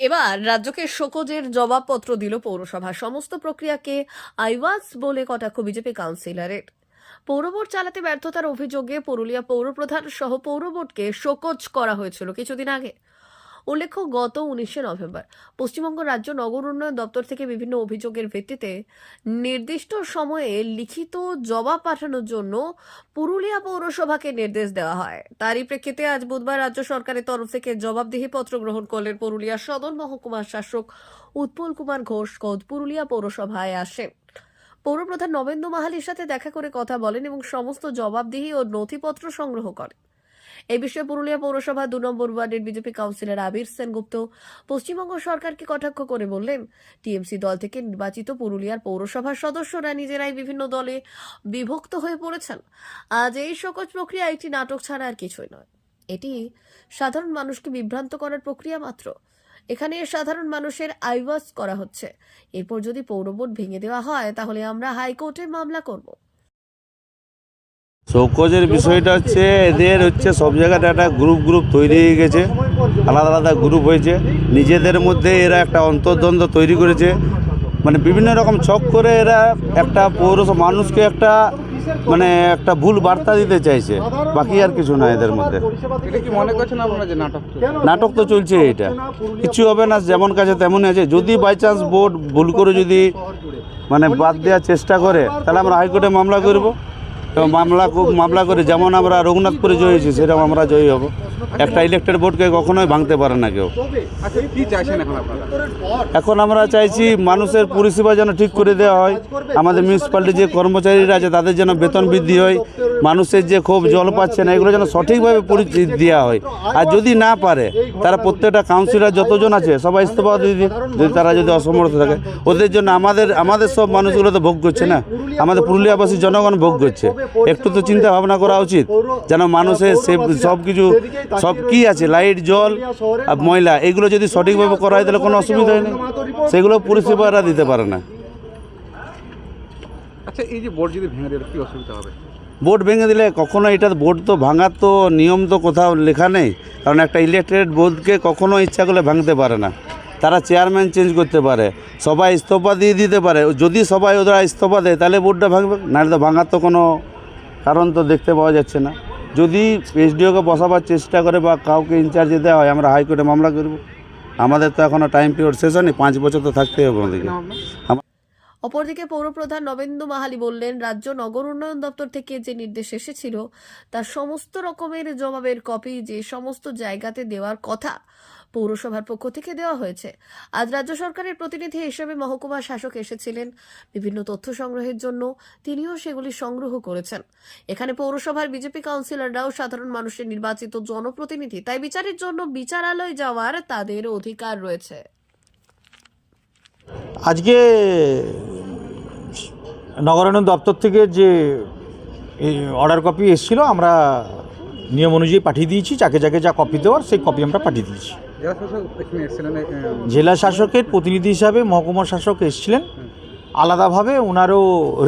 এবার রাজ্যকে শোকজের জবাবপত্র দিল পৌরসভা। সমস্ত প্রক্রিয়াকে আইওয়াজ বলে কটাক্ষ বিজেপি কাউন্সিলরের। পৌরবোর্ড চালাতে ব্যর্থতার অভিযোগে পুরুলিয়া পৌরপ্রধান সহ পৌরবোর্ডকে শোকজ করা হয়েছিল কিছুদিন আগে। উল্লেখ্য, গত উনিশে নভেম্বর পশ্চিমবঙ্গ রাজ্য নগর উন্নয়ন দপ্তর থেকে বিভিন্ন অভিযোগের ভিত্তিতে নির্দিষ্ট সময়ে লিখিত জবাব পাঠানোর জন্য পুরুলিয়া পৌরসভাকে নির্দেশ দেওয়া হয়। তারই প্রেক্ষিতে আজ বুধবার রাজ্য সরকারের তরফ থেকে জবাবদিহি পত্র গ্রহণ করলেন পুরুলিয়া সদর মহকুমার শাসক উৎপল কুমার ঘোষ। কোদ পুরুলিয়া পৌরসভায় আসেন। পৌরপ্রধান নবেন্দু মাহালির সাথে দেখা করে কথা বলেন এবং সমস্ত জবাবদিহি ও নথিপত্র সংগ্রহ করেন। এই বিষয়ে পুরুলিয়া পৌরসভা দু নম্বর ওয়ার্ডের বিজেপি কাউন্সিলর আবির সেনগুপ্ত পশ্চিমবঙ্গ সরকারকে কটাক্ষ করে বললেন, টিএমসি দল থেকে নির্বাচিত পুরুলিয়ার পৌরসভার সদস্যরা নিজেরাই বিভিন্ন দলে বিভক্ত হয়ে পড়েছেন। আজ এই সকল প্রক্রিয়া একটি নাটক ছাড়া আর কিছুই নয়। এটি সাধারণ মানুষকে বিভ্রান্ত করার প্রক্রিয়া মাত্র। এখানে সাধারণ মানুষের আইওয়াস করা হচ্ছে। এরপর যদি পৌরবোর্ড ভেঙে দেওয়া হয়, তাহলে আমরা হাইকোর্টে মামলা করব। শৌকজের বিষয়টা হচ্ছে এদের হচ্ছে সব জায়গাতে একটা গ্রুপ গ্রুপ তৈরি হয়ে গেছে আলাদা আলাদা গ্রুপ হয়েছে। নিজেদের মধ্যে এরা একটা অন্তর্দ্বন্দ্ব তৈরি করেছে। মানে বিভিন্ন রকম ছক করে এরা একটা পৌরসভা মানুষকে একটা মানে একটা ভুল বার্তা দিতে চাইছে। বাকি আর কিছু না এদের মধ্যে। নাটক তো চলছে এটা। কিছু হবে না যেমন কাছে তেমনই আছে। যদি বাই চান্স বোর্ড ভুল করে যদি মানে বাদ দেওয়ার চেষ্টা করে তাহলে আমরা হাইকোর্টে মামলা করব। মামলা মামলা করে যেমন আমরা রঘুনাথপুরে জয়ী হয়েছি সেরকম আমরা জয়ী হব। একটা ইলেক্টেড বোর্ডকে কখনোই ভাঙতে পারে না কেউ। আচ্ছা এখন আমরা চাইছি মানুষের পরিষেবা যেন ঠিক করে দেওয়া হয়। আমাদের মিউনিসিপ্যালিটির যে কর্মচারীরা আছে তাদের যেন বেতন বৃদ্ধি হয়। মানুষের যে খুব জল পাচ্ছে না এগুলো যেন সঠিকভাবে পরিচিতি দেওয়া হয়। আর যদি না পারে তারা প্রত্যেকটা কাউন্সিলর যতজন আছে সবাই ইস্তফা দিয়ে যদি তারা যদি অসমর্থ থাকে ওদের জন্য আমাদের আমাদের সব মানুষগুলো তো ভোগ করছে না। আমাদের পুরুলিয়াবাসী জনগণ ভোগ করছে। একটু তো চিন্তা ভাবনা করা উচিত যেন মানুষের সে সব কিছু সব কি আছে? লাইট জল আর ময়লা এগুলো যদি সঠিকভাবে করা হয় তাহলে কোনো অসুবিধাই নেই। সেগুলো পরিষেবারা দিতে পারে না। আচ্ছা এই যে বোর্ড যদি ভেঙে দেয় কি অসুবিধা হবে? বোর্ড ভেঙে দিলে কখনো এটা বোর্ড তো ভাঙার তো নিয়ম তো কোথাও লেখা নেই। কারণ একটা ইলেকট্রেড বোর্ডকে কখনো ইচ্ছা করলে ভাঙতে পারে না। তারা চেয়ারম্যান চেঞ্জ করতে পারে সবাই ইস্তফা দিয়ে দিতে পারে। যদি সবাই ওরা ইস্তফা দেয় তাহলে বোর্ডটা ভাঙবে নাহলে তো ভাঙার তো কোনো কারণ তো দেখতে পাওয়া যাচ্ছে না। যদি এসডিওকে বসাবার চেষ্টা করে বা কাউকে ইনচার্জে দেওয়া হয়, আমরা হাইকোর্টে মামলা করব আমাদের তো এখনও টাইম পিরিয়ড শেষ হয়নি, পাঁচ বছর তো থাকতে হবে আমাদেরকে? অপরদিকে পৌরপ্রধান নবেন্দু মাহালি বললেন, রাজ্য নগর উন্নয়ন দপ্তর থেকে যে নির্দেশ এসেছিল, তার সমস্ত রকমের জবাবের কপি যে সমস্ত জায়গাতে দেওয়ার কথা পৌরসভার পক্ষ থেকে দেওয়া হয়েছে। আজ রাজ্য সরকারের প্রতিনিধি হিসেবে মহকুমা শাসক এসেছিলেন। বিভিন্ন তথ্য সংগ্রহের জন্য তিনিও সেগুলি সংগ্রহ করেছেন। এখানে পৌরসভার বিজেপি কাউন্সিলররাও সাধারণ মানুষের নির্বাচিত জনপ্রতিনিধি। তাই বিচারের জন্য বিচারালয় যাওয়ার তাদের অধিকার রয়েছে। আজকে নগরায়ণ দপ্তর থেকে যে অর্ডার কপি এসেছিল আমরা নিয়ম অনুযায়ী পাঠিয়ে দিয়েছি যাকে যাকে যা কপি দেওয়ার সেই কপি আমরা পাঠিয়ে দিয়েছি। জেলা শাসকের প্রতিনিধি হিসাবে মহকুমা শাসক এসেছিলেন। আলাদাভাবে ওনারও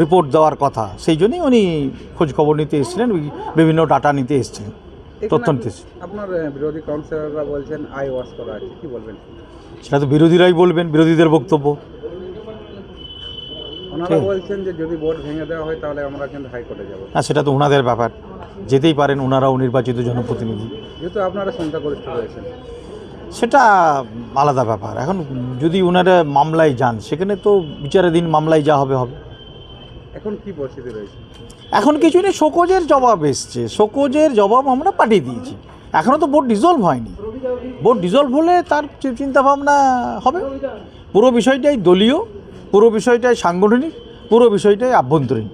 রিপোর্ট দেওয়ার কথা সেই জন্যই উনি খোঁজ খবর নিতে এসেছিলেন বিভিন্ন ডাটা নিতে এসেছিলেন তথ্য নিতে এসেছিলেন। আপনার বিরোধী কাউন্সিলররা বলছেন আই ওয়াশ করা আছে কি বলবেন? সেটা তো বিরোধীরাই বলবেন বিরোধীদের বক্তব্য। ওনারা বলছেন যে যদি বোর্ড ভেঙে দেওয়া হয় তাহলে আমরা কিন্তু হাইকোর্টে যাব। আর সেটা তো ওনাদের ব্যাপার। যেতেই পারেন ওনারাও নির্বাচিত জনপ্রতিনিধি। যেহেতু আপনারা সংখ্যাগরিষ্ঠ রয়েছেন। সেটা আলাদা ব্যাপার। এখন যদি ওনারা মামলায় যান সেখানে তো বিচারাধীন মামলায় যা হবে হবে। এখন কি পরিস্থিতি রয়েছে? এখন কিছু নেই শোকজের জবাব এসছে। শোকজের জবাব আমরা পাঠিয়ে দিয়েছি। এখনও তো বোর্ড ডিজলভ হয়নি। বোর্ড ডিজলভ হলে তার চিন্তাভাবনা হবে। পুরো বিষয়টাই দলীয়। পুরো বিষয়টাই সাংগঠনিক পুরো বিষয়টাই আভ্যন্তরীণ।